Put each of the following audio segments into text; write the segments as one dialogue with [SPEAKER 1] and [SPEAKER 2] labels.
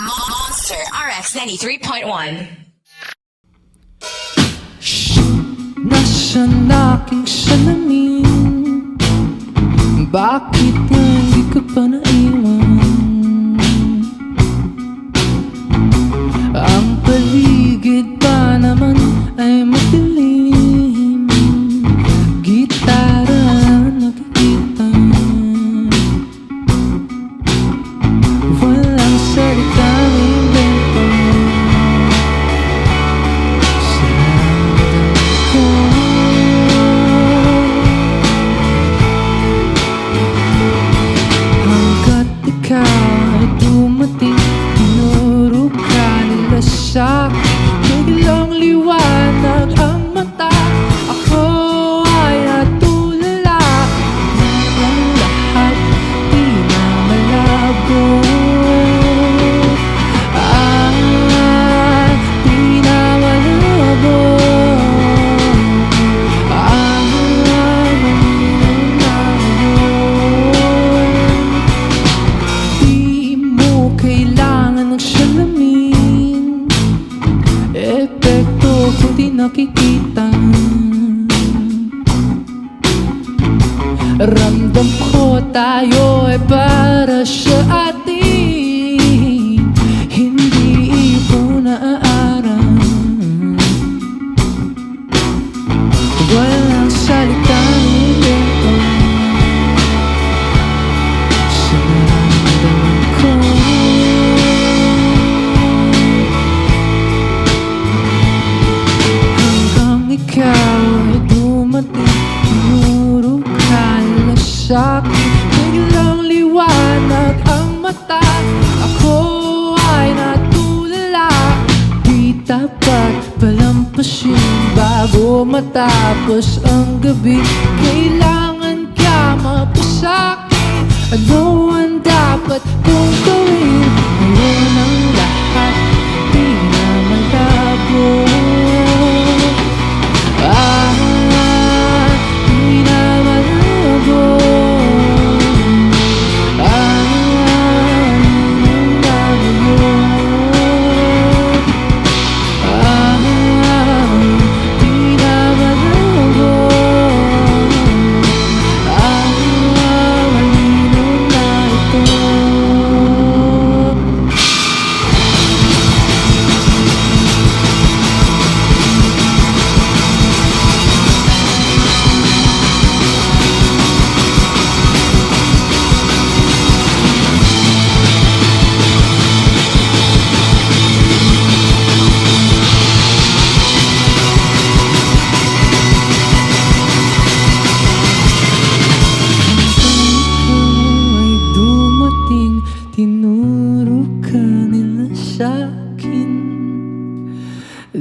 [SPEAKER 1] Monster RX 93.1.
[SPEAKER 2] Nasaan aking salamin? Bakit stop. Kung di nakikita. Ramdam ko tayo ay para sa atin matapos ang gabi Kailangan ka mapasakin Ano ang dapat kong gawin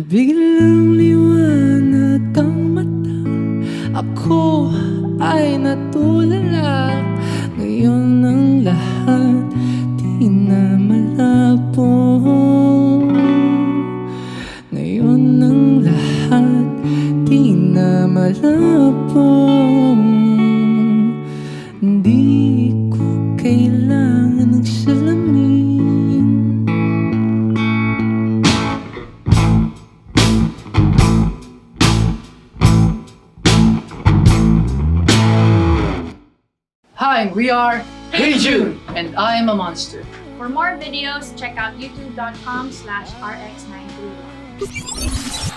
[SPEAKER 2] Biglang liwanag ang mata. Ako ay natulala. Ngayon ang lahat di na malabo Ngayon ang lahat di na malabo Hindi ko kailangan
[SPEAKER 3] Hi, we are Hey June, and I am a monster.
[SPEAKER 4] For more videos, check out youtube.com slash rx931.